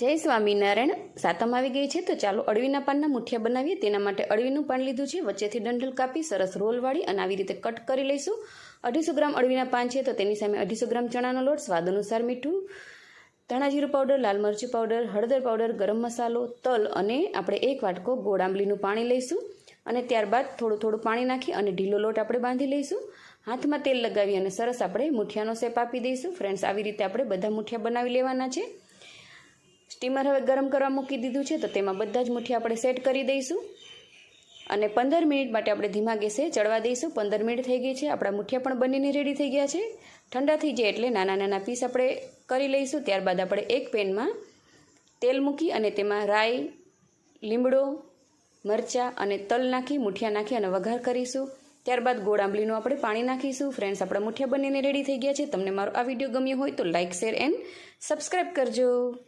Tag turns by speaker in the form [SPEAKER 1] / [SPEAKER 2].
[SPEAKER 1] જય સ્વામિનારાયણ. સાતમ આવી ગઈ છે, તો ચાલો અળવીના પાનના મુઠિયા બનાવીએ. તેના માટે અળવીનું પાન લીધું છે. વચ્ચેથી ડંડલ કાપી સરસ રોલવાળી અને આવી રીતે કટ કરી લઈશું. અઢીસો ગ્રામ અળવીના પાન છે, તો તેની સામે અઢીસો ગ્રામ ચણાનો લોટ, સ્વાદ અનુસાર મીઠું ધાણા જીરું પાવડર લાલ મરચું પાવડર હળદર પાવડર ગરમ મસાલો, તલ અને આપણે એક વાટકો ગોળ આંબલીનું પાણી લઈશું. અને ત્યારબાદ થોડું થોડું પાણી નાખી અને ઢીલો લોટ આપણે બાંધી લઈશું. હાથમાં તેલ લગાવી અને સરસ આપણે મુઠિયાનો શેપ આપી દઈશું. ફ્રેન્ડ્સ, આવી રીતે આપણે બધા મુઠિયા બનાવી લેવાના છે. સ્ટીમર હવે ગરમ કરવા મૂકી દીધું છે, તો તેમાં બધા જ મુઠ્ઠી આપણે સેટ કરી દઈશું. અને પંદર મિનિટ માટે આપણે ધીમા ગેસે ચડવા દઈશું. પંદર મિનિટ થઈ ગઈ છે, આપણા મુઠિયા પણ બનીને રેડી થઈ ગયા છે. ઠંડા થઈ જાય એટલે નાના નાના પીસ આપણે કરી લઈશું. ત્યારબાદ આપણે એક પેનમાં તેલ મૂકી અને તેમાં રાઈ, લીમડો, મરચાં અને તલ નાખી મુઠિયા નાખી અને વઘાર કરીશું. ત્યારબાદ ગોળ આંબલીનું આપણે પાણી નાખીશું. ફ્રેન્ડ્સ આપણા મુઠિયા બનીને રેડી થઈ ગયા છે. તમને મારો આ વીડિયો ગમ્યો હોય તો લાઇક શેર એન્ડ સબસ્ક્રાઈબ કરજો.